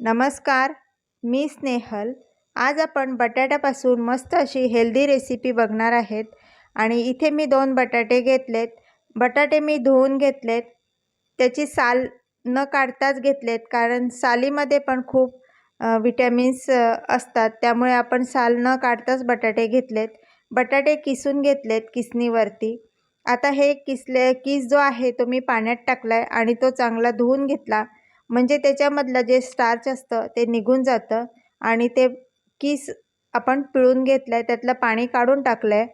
नमस्कार मी स्नेहल. आज आपण बटाट्यापासून मस्त अशी हेल्दी रेसिपी बघणार आहेत आणि इथे मी दोन बटाटे घेतलेत. बटाटे मी धुवून घेतलेत. त्याची साल न काढताच घेतलेत कारण सालीमध्ये पण खूप विटॅमिन्स असतात. त्यामुळे आपण साल न काढताच बटाटे घेतलेत. बटाटे किसून घेतलेत किसणीवरती. आता हे किसले किस जो आहे तो मी पाण्यात टाकला आहे आणि तो चांगला धुवून घेतला. म्हणजे त्याच्यामधलं जे स्टार्च असतं ते निघून जातं आणि ते किस आपण पिळून घेतलं आहे त्यातलं पाणी काढून टाकलं आहे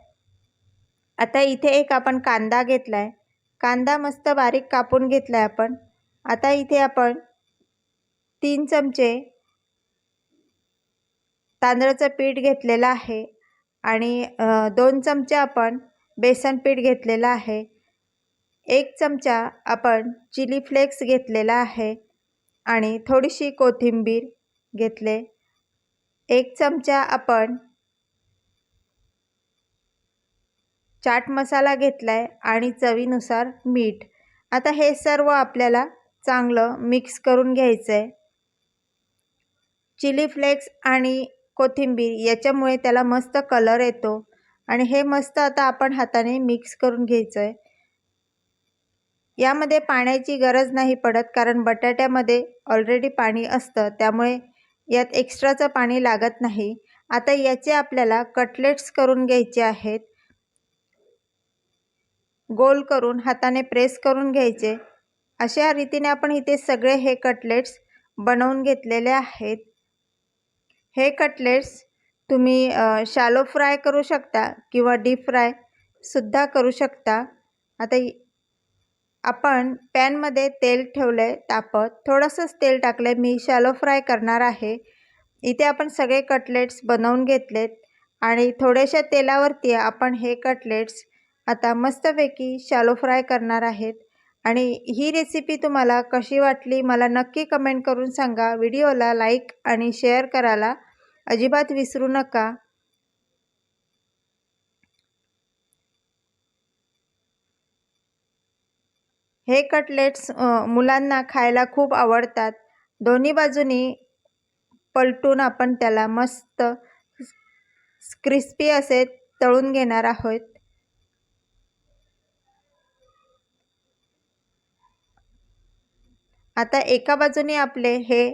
आता इथे एक आपण कांदा घेतला आहे कांदा मस्त बारीक कापून घेतला आहे आपण. आता इथे आपण तीन चमचे तांदळाचं पीठ घेतलेलं आहे आणि दोन चमचे आपण बेसन पीठ घेतलेलं आहे. एक चमचा आपण चिली फ्लेक्स घेतलेला आहे. आणि थोडीशी कोथिंबीर घेतले. एक चमचा आपण चाट मसाला घेतला आहे आणि चवीनुसार मीठ. आता हे सर्व आपल्याला चांगलं मिक्स करून घ्यायचं आहे चिली फ्लेक्स आणि कोथिंबीर याच्यामुळे त्याला मस्त कलर येतो. आणि हे मस्त आता आपण हाताने मिक्स करून घ्यायचं आहे यामध्ये पाण्याची गरज नाही पडत कारण बटाट्यामध्ये ऑलरेडी पाणी असतं त्यामुळे यात एक्स्ट्राचं पाणी लागत नाही. आता याचे आपल्याला कटलेट्स करून घ्यायचे आहेत. गोल करून हाताने प्रेस करून घ्यायचे. अशा रीतीने आपण इथे सगळे हे कटलेट्स बनवून घेतलेले आहेत. हे कटलेट्स तुम्ही शालो फ्राय करू शकता किंवा डीप फ्रायसुद्धा करू शकता. आता आपण पॅनमध्ये तेल ठेवलं आहे तापत. थोडंसंच तेल टाकलं आहे मी शॅलो फ्राय करणार आहे. इथे आपण सगळे कटलेट्स बनवून घेतलेत. आणि थोड्याशा तेलावरती आपण हे कटलेट्स आता मस्तपैकी शॅलो फ्राय करणार आहेत. आणि ही रेसिपी तुम्हाला कशी वाटली मला नक्की कमेंट करून सांगा. व्हिडिओला लाईक आणि शेअर करायला अजिबात विसरू नका. हे कटलेट्स मुलांना खायला खूप आवडतात. दोन्ही बाजूनी पलटून आपण त्याला मस्त क्रिस्पी असे तळून घेणार आहोत. आता एका बाजूने आपले हे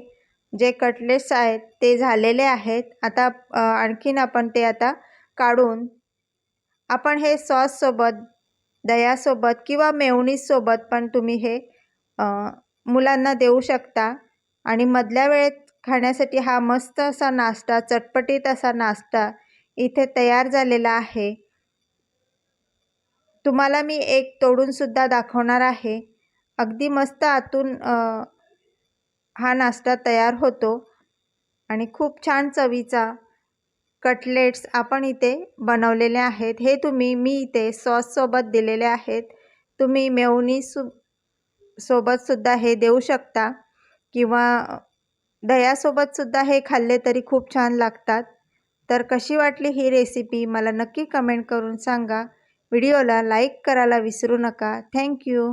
जे कटलेट्स आहेत ते झालेले आहेत. आता आणखीन आपण ते आता काढून आपण हे सॉससोबत दह्यासोबत किंवा मेवणीसोबत पण तुम्ही हे मुलांना देऊ शकता. आणि मधल्या वेळेत खाण्यासाठी हा मस्त असा नाश्ता चटपटीत असा नाश्ता इथे तयार झालेला आहे. तुम्हाला मी एक तोडूनसुद्धा दाखवणार आहे. अगदी मस्त आतून हा नाश्ता तयार होतो. आणि खूप छान चवीचा कटलेट्स आपण इथे बनवलेले आहेत. हे तुम्ही मी इथे सॉससोबत दिलेले आहेत. तुम्ही मेवणी सु सोबतसुद्धा हे देऊ शकता. किंवा दह्यासोबतसुद्धा हे खाल्ले तरी खूप छान लागतात. तर कशी वाटली ही रेसिपी मला नक्की कमेंट करून सांगा. व्हिडिओला लाईक करायला विसरू नका. थँक्यू